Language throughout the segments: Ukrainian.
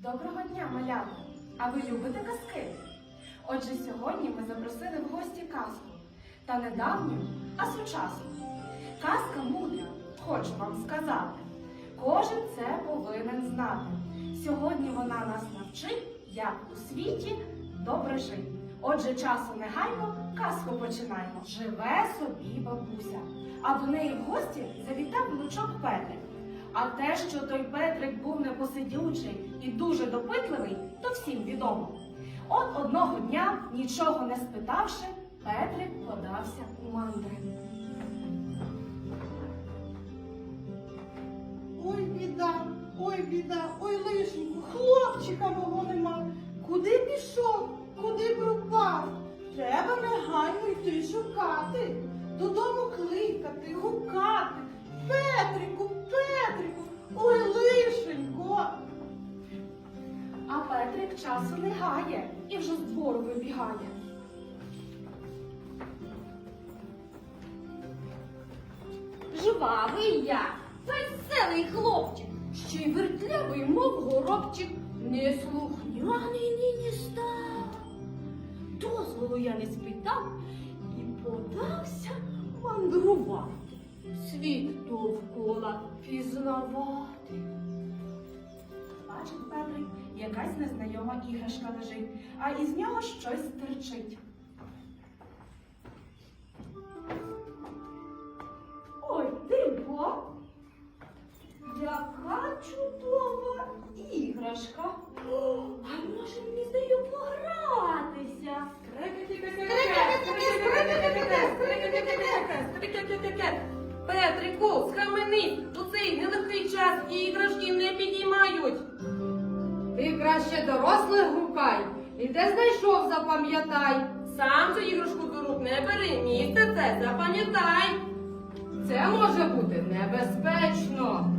Доброго дня, малята! А ви любите казки? Отже, сьогодні ми запросили в гості казку. Та не давню, а сучасну. Казка мудра, хочу вам сказати. Кожен це повинен знати. Сьогодні вона нас навчить, як у світі добре жити. Отже, часу не гаймо, казку починаємо. Живе собі бабуся. А до неї в гості завітав внучок Петрик. А те, що той Петрик був непосидючий і дуже допитливий, то всім відомо. От одного дня, нічого не спитавши, Петрик подався у мандри. Ой, біда, ой, біда, ой, лишеньку, хлопчика мого нема. Куди пішов, куди пропав? Треба негайно йти шукати, додому кликати, гукати. Петрику, Петрику, ой, лишенько. А Петрик часу не і вже з двору вибігає. Жвавий я, веселий хлопчик, ще й вертлявий, мов горобчик, неслухняний нині став. Дозволу я не спитав і подався мандрувати. Світ довкола пізнавати. Бачить Петрик, якась незнайома іграшка лежить, а із нього щось стирчить. Ти ще дорослих гукай, і де знайшов, запам'ятай. Сам цю іграшку до рук не бери, місце це запам'ятай. Це може бути небезпечно.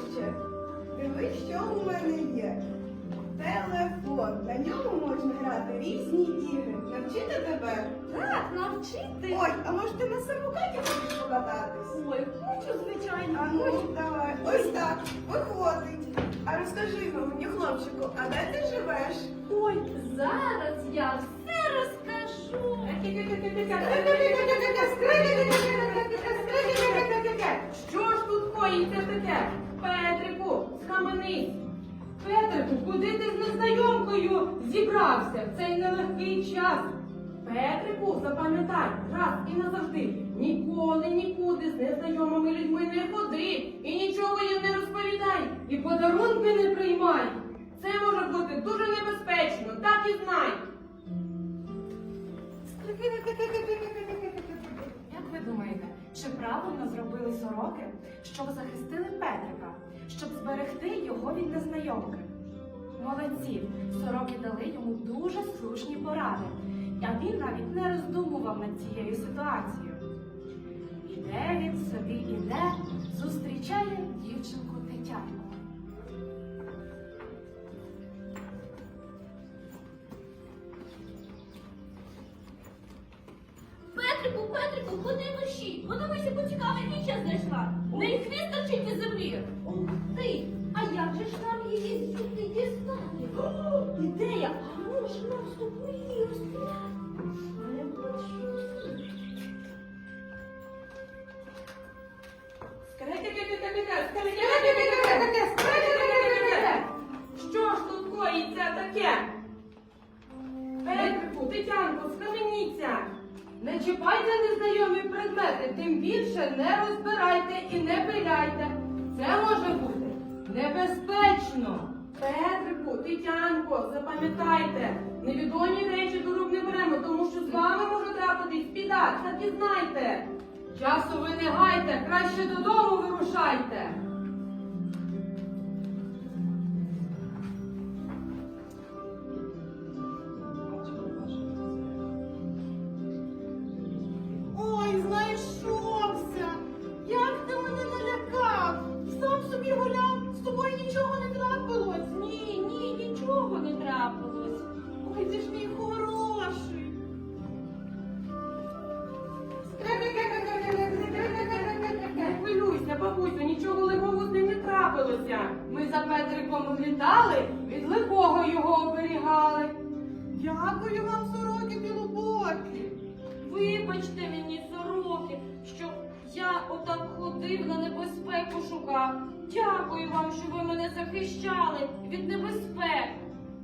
Ближче. Дивись, що у мене є. Телефон. На ньому можна грати різні ігри. Навчити тебе. Так, навчити. Ой, а може ти на самокаті хочеш покататись? Ой, хочу, звичайно. А ну, давай. Ось так, виходить. А розкажи мені, хлопчику, а де ти живеш? Ой, зараз я все розкажу. Зібрався в цей нелегкий час? Петрику, запам'ятай, раз і назавжди, ніколи нікуди з незнайомими людьми не ходи і нічого їм не розповідай, і подарунки не приймай. Це може бути дуже небезпечно, так і знай. Як ви думаєте, чи правильно зробили сороки, щоб захистили Петрика, щоб зберегти його від незнайомки? Молодці, сороки дали йому дуже слушні поради, а він навіть не роздумував над цією ситуацією. Іде він собі іде, зустрічає дівчинку Тетянку. Петрику, Петрику, куди душі? Подивися, поцікавий ніча знайшла. Не хвіст Що ж тут коїться таке? Петрику, Тетянко, схаменіться! Не чіпайте незнайомі предмети, тим більше не розбирайте і не пиляйте. Це може бути небезпечно. Петрику, Тетянко, запам'ятайте, невідомі речі до рук не беремо, тому що з вами може трапитись біда, так і знайте. Часу ви не гайте, краще додому вирушайте. За Петриком літали, від лихого його оберігали. Дякую вам, сороки білоборки. Вибачте мені, сороки, що я отак ходив на небезпеку шукав. Дякую вам, що ви мене захищали від небезпек.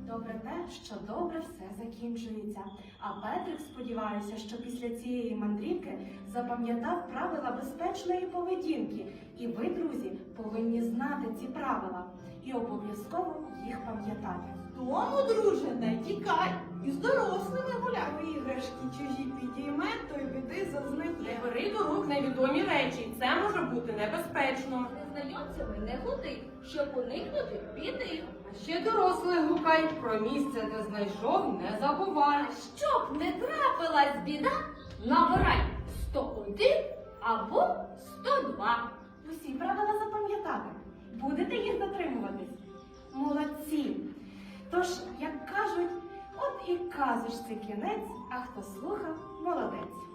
Добре те, що добре все закінчується. А Петрик сподівається, що після цієї мандрівки запам'ятав правила безпечної поведінки. І ви, друзі, повинні знати ці правила і обов'язково їх пам'ятати. Тому, друже, не тікай. І з дорослими гуляй. Іграшки чужі підійме, то й біди Не бери до рук невідомі речі. Це може бути небезпечно. Незнайомцями не ходи, щоб уникнути біди. А ще дорослих гукай, про місце, де знайшов, не забувай. Щоб не трапилась біда, набирай 101 або 102. Усі правила запам'ятати. Будете їх дотримуватись? Молодці! Тож, як кажуть, от і казочці кінець, а хто слухав, молодець.